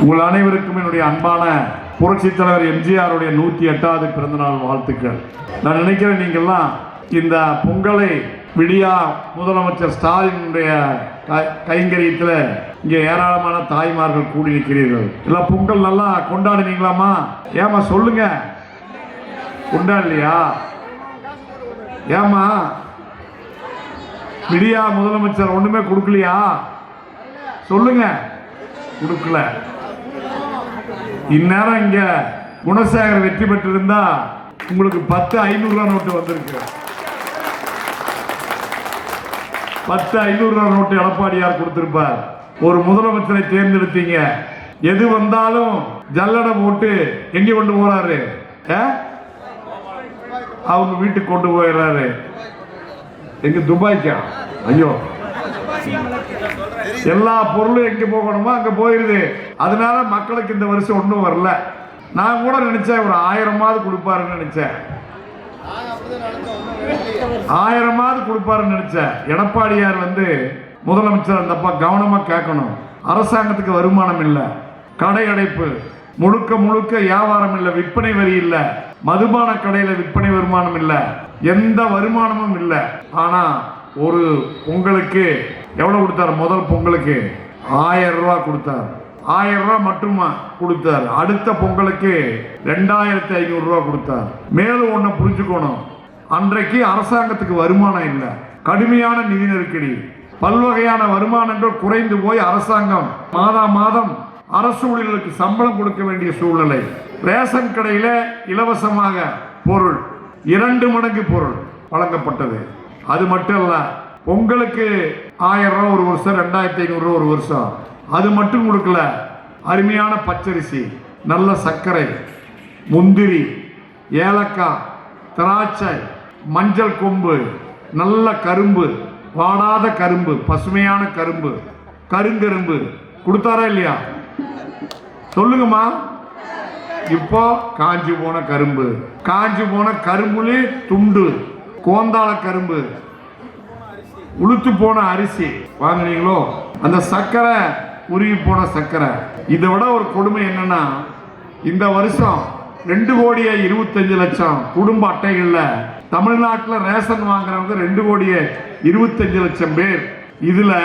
உங்கள் அனைவருக்கும் என்னுடைய அன்பான புரட்சித் தலைவர் எம்ஜிஆருடைய நூற்றி எட்டாவது பிறந்தநாள் வாழ்த்துக்கள். நான் நினைக்கிறேன் நீங்கள்லாம் இந்த பொங்கலை விடியா முதலமைச்சர் ஸ்டாலினுடைய க- கைங்கரியத்தில் இங்கே ஏராளமான தாய்மார்கள் கூடி நிற்கிறீர்கள் எல்லாம் பொங்கல் நல்லா கொண்டாடுனீங்களாமா ஏமா சொல்லுங்க. கொண்டாடலையா? ஏமா விடியா முதலமைச்சர் ஒன்றுமே கொடுக்கலையா? சொல்லுங்க. கொடுக்கல. இந்நேரம் இங்க குணசேகர் வெற்றி பெற்றிருந்தா உங்களுக்கு பத்து ஐநூறு ரூபா நோட்டு வந்திருக்கு. பத்து ஐநூறு ரூபா நோட்டு எடப்பாடியார் கொடுத்திருப்பார். ஒரு முதலமைச்சரை தேர்ந்தெடுத்தீங்க. எது வந்தாலும் ஜல்லடை போட்டு எங்க கொண்டு போறாரு? ஆ? அவங்க வீட்டுக்கு கொண்டு போயிடுறாரு. எங்க துபாய்க்கா? ஐயோ. எல்லா பொருளும் எங்கே போகணுமோ அங்கே போயிடுது. அதனால மக்களுக்கு இந்த வருஷம் ஒன்றும் வரல. நான் கூட நினச்சேன் ஒரு ஆயிரமாவது கொடுப்பாருன்னு நினச்சேன். ஆயிரமாவது கொடுப்பாருன்னு நினச்சேன். எடப்பாடியார் வந்து முதலமைச்சர் அந்தப்பா கவனமாக கேட்கணும். அரசாங்கத்துக்கு வருமானம் இல்லை கடை அடைப்பு முழுக்க முழுக்க வியாபாரம் இல்லை விற்பனை வரி இல்லை மதுபான கடையில் விற்பனை வருமானம் இல்லை எந்த வருமானமும் இல்லை. ஆனால் ஒரு உங்களுக்கு எவ்வளோ கொடுத்தாரு? முதல் பொங்கலுக்கு ஆயிரம் ரூபா கொடுத்தார். ஆயிரம் ரூபா மட்டுமா கொடுத்தார்? அடுத்த பொங்கலுக்கு ரெண்டாயிரத்தி ஐநூறு கொடுத்தார். மேலும் ஒன்று புரிஞ்சுக்கணும். அன்றைக்கு அரசாங்கத்துக்கு வருமானம் இல்லை. கடுமையான நிதி நெருக்கடி. பல்வகையான வருமானங்கள் குறைந்து போய் அரசாங்கம் மாதா மாதம் அரசு ஊழியர்களுக்கு சம்பளம் கொடுக்க வேண்டிய சூழ்நிலை. ரேஷன் கடையில் இலவசமாக பொருள் இரண்டு மடங்கு பொருள் வழங்கப்பட்டது. அது மட்டும் இல்லை பொங்கலுக்கு ஆயிரம் ரூபா ஒரு வருஷம் ரெண்டாயிரத்தி ஐநூறுரூவா ஒரு வருஷம். அது மட்டும் கொடுக்கல. அருமையான பச்சரிசி நல்ல சர்க்கரை முந்திரி ஏலக்காய் திராட்சை மஞ்சள் கொம்பு நல்ல கரும்பு வாடாத கரும்பு பசுமையான கரும்பு கருங்கரும்பு. கொடுத்தாரா இல்லையா? சொல்லுங்கம்மா. இப்போ காஞ்சி போன கரும்பு. காஞ்சி போன கரும்புலே துண்டு கோந்தாள கரும்பு. உளுத்து போன அரிசி. வாங்கினீங்களோ? அந்த சர்க்கரை உருகி போன சர்க்கரை. இதை விட ஒரு கொடுமை என்னன்னா இந்த வருஷம் ரெண்டு கோடியே இருபத்தஞ்சு லட்சம் குடும்ப அட்டைகளில் தமிழ்நாட்டில் ரேஷன் வாங்குறவங்க ரெண்டு கோடியே இருபத்தஞ்சு லட்சம் பேர். இதில்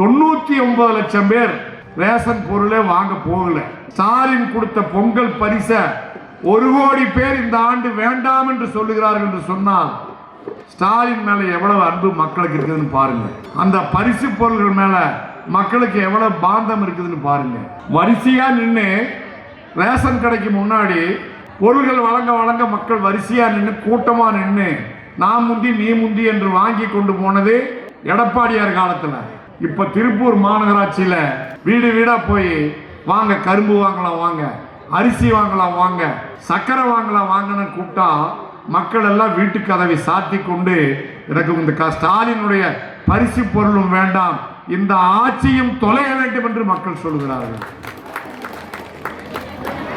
தொண்ணூற்றி ஒன்பது லட்சம் பேர் ரேஷன் பொருளே வாங்க போகல. ஸ்டாலின் கொடுத்த பொங்கல் பரிசை ஒரு கோடி பேர் இந்த ஆண்டு வேண்டாம் என்று சொல்லுகிறார்கள் என்று சொன்னால் ஸ்டாலின் மேல எவ்வளவு அன்பு மக்களுக்கு இருக்குதுன்னு பாருங்க. அந்த பரிசு பொருள்கள் மேல மக்களுக்கு எவ்வளவு பாந்தம் இருக்குதுன்னு பாருங்க. வரிசையா நின்று ரேஷன் கடைக்கு முன்னாடி பொருள்கள் வழங்க வழங்க மக்கள் வரிசையா நின்று கூட்டமா நின்று நான் முந்தி நீ முந்தி என்று வாங்கி கொண்டு போனது எடப்பாடியார் காலத்துல. இப்ப திருப்பூர் மாநகராட்சியில வீடு வீடா போய் வாங்க கரும்பு வாங்கலாம் வாங்க அரிசி வாங்கலாம் வாங்க சக்கரை வாங்கலாம் வாங்கன்னு கூப்பிட்டா மக்கள் எல்லாம் வீட்டு கதவை சாத்தி கொண்டு எனக்கு இந்த க- ஸ்டாலினுடைய பரிசு பொருளும் வேண்டாம். இந்த ஆட்சியும் தொலைய வேண்டும் என்று மக்கள் சொல்கிறார்கள்.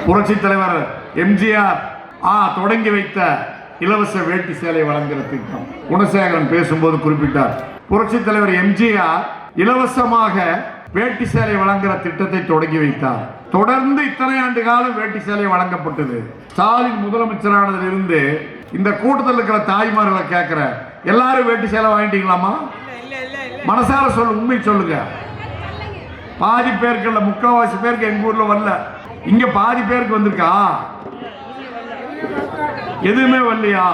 புரட்சி தலைவர் எம்ஜிஆர் ஆ தொடங்கி வைத்த இலவச வேட்டி சேலை வழங்குகிற திட்டம். குணசேகரன் பேசும்போது குறிப்பிட்டார். புரட்சி தலைவர் எம்ஜிஆர் இலவசமாக வேட்டி சேலை வழங்குகிற திட்டத்தை தொடங்கி வைத்தார். தொடர்ந்து இத்தனை ஆண்டு காலம் வேட்டி சேலை வழங்கப்பட்டது. ஸ்டாலின் முதலமைச்சரானதிலிருந்து இந்த கூட்டத்தில் இருக்கிற தாய்மார்களை கேட்குறேன். எல்லாரும் வேட்டி சேலை வாங்கிட்டீங்களாமா மனசார சொல்லு உண்மை சொல்லுங்க. பாதி பேருக்கு இல்லை முக்கால்வாசி பேருக்கு எங்கள் ஊரில் வரல. இங்கே பாதி பேருக்கு வந்திருக்கா? எதுவுமே வரலையா?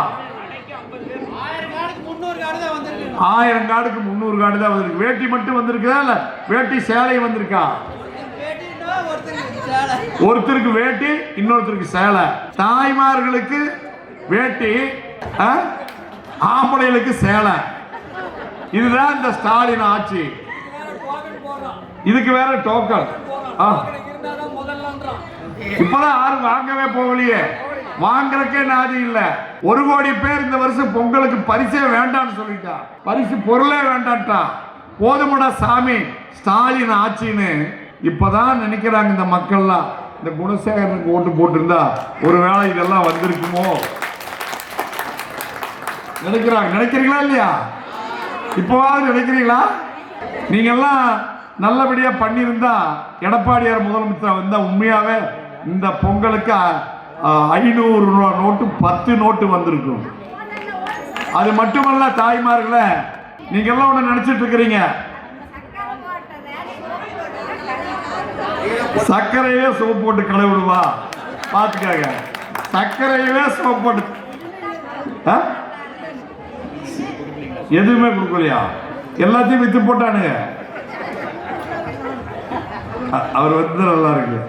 ஆயிரம் காடுக்கு முந்நூறு காடு தான் வந்திருக்கு. வேட்டி மட்டும் வந்திருக்குதா இல்லை வேட்டி சேலை வந்திருக்கா? ஒருத்தருக்கு வேட்டி இன்னொருத்தருக்கு சேலை. தாய்மார்களுக்கு வேட்டி ஆ? ஆம்பளைகளுக்கு சேலை. இதுதான் இந்த ஸ்டாலின் ஆட்சி. இதுக்கு வேற டோக்கன் ஆ. இப்பதான் யாரும் வாங்கவே போகலையே. வாங்குறக்கே நாதி இல்ல. ஒரு கோடி பேர் இந்த வருஷம் பொங்கலுக்கு பரிசே வேண்டாம்னு சொல்லிட்டா. பரிசு பொருளே வேண்டான்ட்டா போதுமடா சாமி. ஸ்டாலின் ஆட்சின்னு இப்பதான் நினைக்கிறாங்க இந்த மக்கள்லாம். இந்த குணசேகரனுக்கு ஓட்டு போட்டிருந்தா ஒருவேளை இதெல்லாம் வந்திருக்குமோ? நினைக்கிறாங்க. நினைக்கிறீங்களா இல்லையா? இப்போவாவது நினைக்கிறீங்களா? நீங்கெல்லாம் நல்லபடியா பண்ணியிருந்தா எடப்பாடியார் முதலமைச்சர் வந்தா உண்மையாவே இந்த பொங்கலுக்கு ஐநூறு ரூபா நோட்டு பத்து நோட்டு வந்திருக்கும். அது மட்டுமல்ல தாய்மார்களே நீங்க எல்லாம் ஒண்ணு நினைச்சிட்டு இருக்கிறீங்க. சர்க்கரையே சோப்பு போட்டு கழுவிடுவா பாத்துக்காங்க சர்க்கரையவே சோப்பு போட்டு ஆ? எதுவுமே கொடுக்கலையா? எல்லாத்தையும் வித்து போட்டானுங்க. அ- அவர் வந்து நல்லா இருக்கு.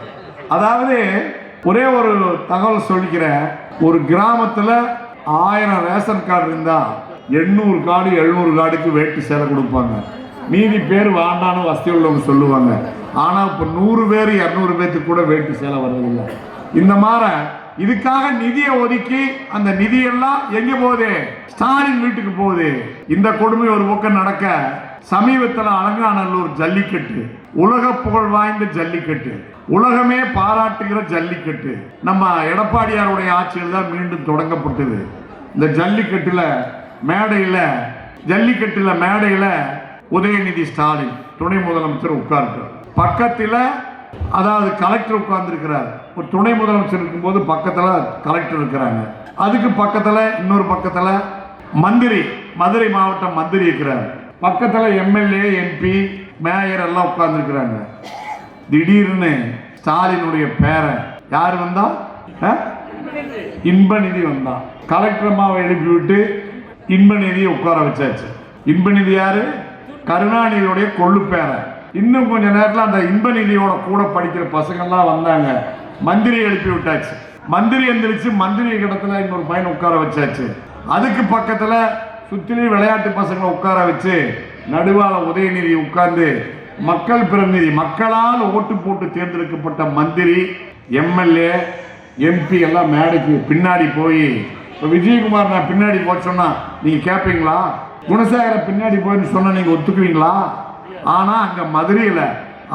அதாவது ஒரே ஒரு தகவல் சொல்லிக்கிறேன். ஒரு கிராமத்துல ஆயிரம் ரேஷன் கார்டு இருந்தா எண்ணூறு கார்டு எழுநூறு கார்டுக்கு வேட்டு சேலை கொடுப்பாங்க. மீதி பேர் வேண்டான்னு வசதி உள்ளவங்க சொல்லுவாங்க. ஆனா இப்ப நூறு பேர் இரநூறு பேர்த்துக்கு கூட வேட்டு சேலை வர்றதில்லை. இந்த மாதிரி இதுக்காக நிதியை ஒதுக்கி அந்த நிதியெல்லாம் எங்க போகுது? ஸ்டாலின் வீட்டுக்கு போகுது. இந்த கொடுமை ஒரு பக்கம் நடக்க சமீபத்தில் அலங்காநல்லூர் ஜல்லிக்கட்டு உலக புகழ் வாய்ந்த ஜல்லிக்கட்டு உலகமே பாராட்டுகிற ஜல்லிக்கட்டு நம்ம எடப்பாடியாருடைய ஆட்சியில் தான் மீண்டும் தொடங்கப்பட்டது. இந்த ஜல்லிக்கட்டில் மேடையில் ஜல்லிக்கட்டில் மேடையில் உதயநிதி ஸ்டாலின் துணை முதலமைச்சர் உட்கார்ந்தார் பக்கத்தில் அதாவது கலெக்டர் உட்கார்ந்துருக்கிறார். ஒரு துணை முதலமைச்சர் இருக்கும்போது பக்கத்தில் கலெக்டர் இருக்கிறாங்க. அதுக்கு பக்கத்தில் இன்னொரு பக்கத்தில் மந்திரி மதுரை மாவட்டம் மந்திரி இருக்கிறார். பக்கத்தில் எம்எல்ஏ எம்பி மேயர் எல்லாம் உட்கார்ந்துருக்கிறாங்க. திடீர்னு ஸ்டாலினுடைய பேரை யார் வந்தா? ஆ? இன்பநிதி வந்தான் கலெக்டர் அம்மாவை எழுப்பி விட்டு இன்பநிதியை உட்கார வச்சாச்சு. இன்பநிதி யாரு? கருணாநிதியுடைய கொள்ளு பேரை இன்னும் கொஞ்ச நேரத்தில் அந்த இன்பநிதியோட கூட படிக்கிற பசங்கள்லாம் வந்தாங்க. மந்திரி எழுப்பி விட்டாச்சு. மந்திரி எந்திரிச்சு மந்திரி கிடத்துல இன்னொரு பையன் உட்கார வச்சாச்சு. அதுக்கு பக்கத்தில் சுத்திலையும் விளையாட்டு பசங்களை உட்கார வச்சு நடுவால உதயநிதி உட்கார்ந்து மக்கள் பிரதிநிதி மக்களால் ஓட்டு போட்டு தேர்ந்தெடுக்கப்பட்ட மந்திரி எம்எல்ஏ எம்பி எல்லாம் மேடைக்கு பின்னாடி போய் இப்போ விஜயகுமார் நான் பின்னாடி போக சொன்னா நீங்கள் கேட்பீங்களா குணசேகரை பின்னாடி போயின்னு சொன்னால் நீங்கள் ஒத்துக்குவீங்களா? ஆனால் அங்கே மதுரையில்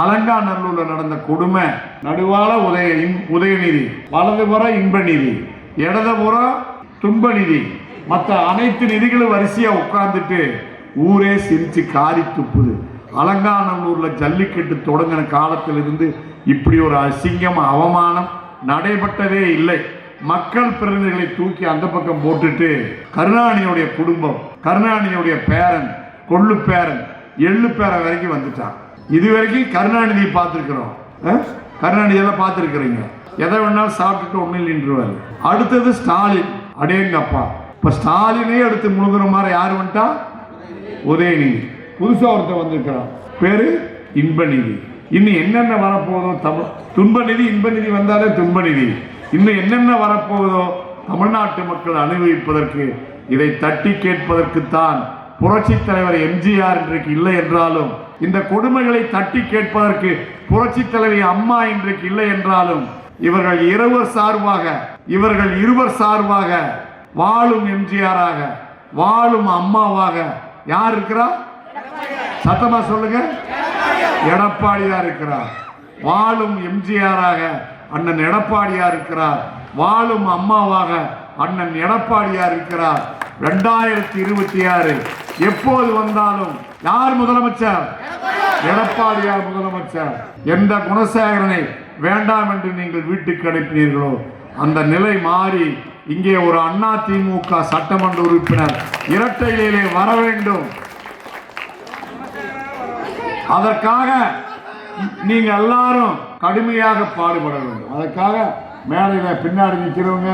அலங்காநல்லூரில் நடந்த கொடுமை நடுவால உதய உதயநிதி வலதுபுறம் இன்பநிதி இடதுபுறம் துன்பநிதி மற்ற அனைத்து நிதிகளும் வரிசையாக உட்கார்ந்துட்டு ஊரே சிரித்து காரி துப்புது. அலங்காநல்லூரில் ஜல்லிக்கட்டு தொடங்கின காலத்திலிருந்து இப்படி ஒரு அசிங்கம் அவமானம் நடைபெற்றதே இல்லை. மக்கள் பிரதிநிதிகளை தூக்கி அந்த பக்கம் போட்டுட்டு கருணாநிதியுடைய குடும்பம் கருணாநிதியுடைய பேரன் கொள்ளு பேரன் எள்ளு பேர வரைக்கும் வந்துட்டான் இது வரைக்கும் கருணாநிதியை பார்த்துருக்குறோம். கருணாநிதியெல்லாம் பார்த்துருக்குறீங்க? எதை வேணாலும் சாப்பிட்டுட்டு ஒன்றும் நின்றுவார். அடுத்தது ஸ்டாலின். அடேங்கப்பா. இப்போ ஸ்டாலினே எடுத்து முழுகிற மாதிரி யார் வந்துட்டா? உதயநிதி. புதுசாக ஒருத்தர் வந்திருக்கிறான் பேர் இன்பநிதி. இன்னும் என்னென்ன வரப்போகுதோ தமிழ் துன்பநிதி இன்பநிதி வந்தாலே துன்பநிதி. இன்னும் என்னென்ன வரப்போகுதோ தமிழ்நாட்டு மக்கள் அனுபவிப்பதற்கு இதை தட்டி கேட்பதற்குத்தான் புரட்சி தலைவர் எம்ஜிஆர் இன்றைக்கு இல்லை என்றாலும் இந்த கொடுமைகளை தட்டி கேட்பதற்கு புரட்சி தலைவி அம்மா இன்றைக்கு இல்லை என்றாலும் இவர்கள் இருவர் சார்பாக இவர்கள் இருவர் சார்பாக வாழும் எம்ஜிஆராக வாழும் அம்மாவாக யார் இருக்கிறா? சத்தமா சொல்லுங்க. எடப்பாடியார் இருக்கிறார். வாழும் எம்ஜிஆராக அண்ணன் எடப்பாடியார் இருக்கிறார். வாழும் அம்மாவாக அண்ணன் எடப்பாடியார் இருக்கிறார். ரெண்டாயிரத்தி இருபத்தி ஆறு எப்போது வந்தாலும் யார் முதலமைச்சர்? எடப்பாடியார் முதலமைச்சர். எந்த குணசேகரனை வேண்டாம் என்று நீங்கள் வீட்டுக்கு அனுப்பினீர்களோ அந்த நிலை மாறி இங்கே ஒரு அண்ணா திமுக சட்டமன்ற உறுப்பினர் இரட்டையிலே வர வேண்டும். அதற்காக நீங்க எல்லாரும் கடுமையாக பாடுபட வேண்டும். அதற்காக மேடையில பின்னாடி நிற்கிறவங்க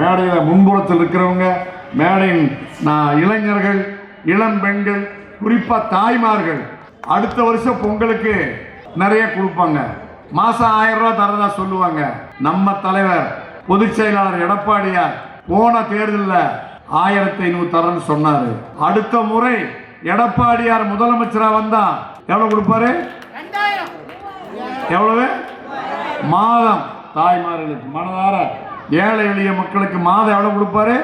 மேடையில முன்புறத்தில் இருக்கிறவங்க மேடையின் இளைஞர்கள் இளம் பெண்கள் குறிப்பா தாய்மார்கள் அடுத்த வருஷம் பொங்கலுக்கு நிறைய கொடுப்பாங்க. மாசம் ஆயிரம் ரூபாய் தரதா சொல்லுவாங்க. நம்ம தலைவர் பொதுச் செயலாளர் எடப்பாடியார் போன தேர்தலில் ஆயிரத்தி ஐநூறு தரேன்னு சொன்னாரு. அடுத்த முறை எடப்பாடியார் முதலமைச்சரா வந்தா எவ்வளவு கொடுப்பாரு? எவ்வளவு? மாதம். தாய்மார்களுக்கு மனதார ஏழை எளிய மக்களுக்கு மாதம் எவ்வளவு கொடுப்பாரு?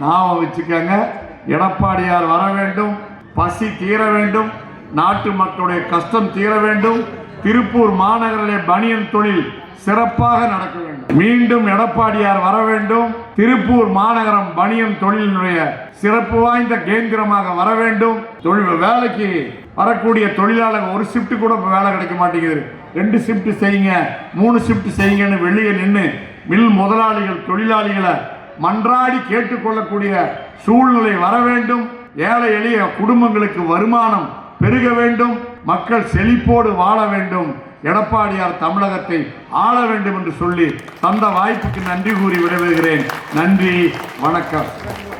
ஞாபகம் வச்சுக்கோங்க. எடப்பாடியார் வர வேண்டும் பசி தீர வேண்டும் நாட்டு மக்களுடைய கஷ்டம் தீர வேண்டும் திருப்பூர் மாநகரிலே பனியன் தொழில் சிறப்பாக நடக்க வேண்டும். மீண்டும் எடப்பாடியார் வர வேண்டும் திருப்பூர் மாநகரம் பனியன் தொழிலினுடைய சிறப்பு வாய்ந்த கேந்திரமாக வர வேண்டும். தொழில் வேலைக்கு வரக்கூடிய தொழிலாளர் ஒரு ஷிஃப்ட் கூட இப்போ வேலை கிடைக்க மாட்டேங்குது. ரெண்டு ஷிஃப்ட் செய்யுங்க மூணு ஷிஃப்ட் செய்யுங்கன்னு வெளியே நின்று மில் முதலாளிகள் தொழிலாளிகளை மன்றாடி கேட்டுக்கொள்ளக்கூடிய சூழ்நிலை வர வேண்டும். ஏழை எளிய குடும்பங்களுக்கு வருமானம் பெருக வேண்டும். மக்கள் செழிப்போடு வாழ வேண்டும். எடப்பாடியார் தமிழகத்தை ஆள வேண்டும் என்று சொல்லி தந்த வாய்ப்புக்கு நன்றி கூறி விடைபெறுகிறேன். நன்றி வணக்கம்.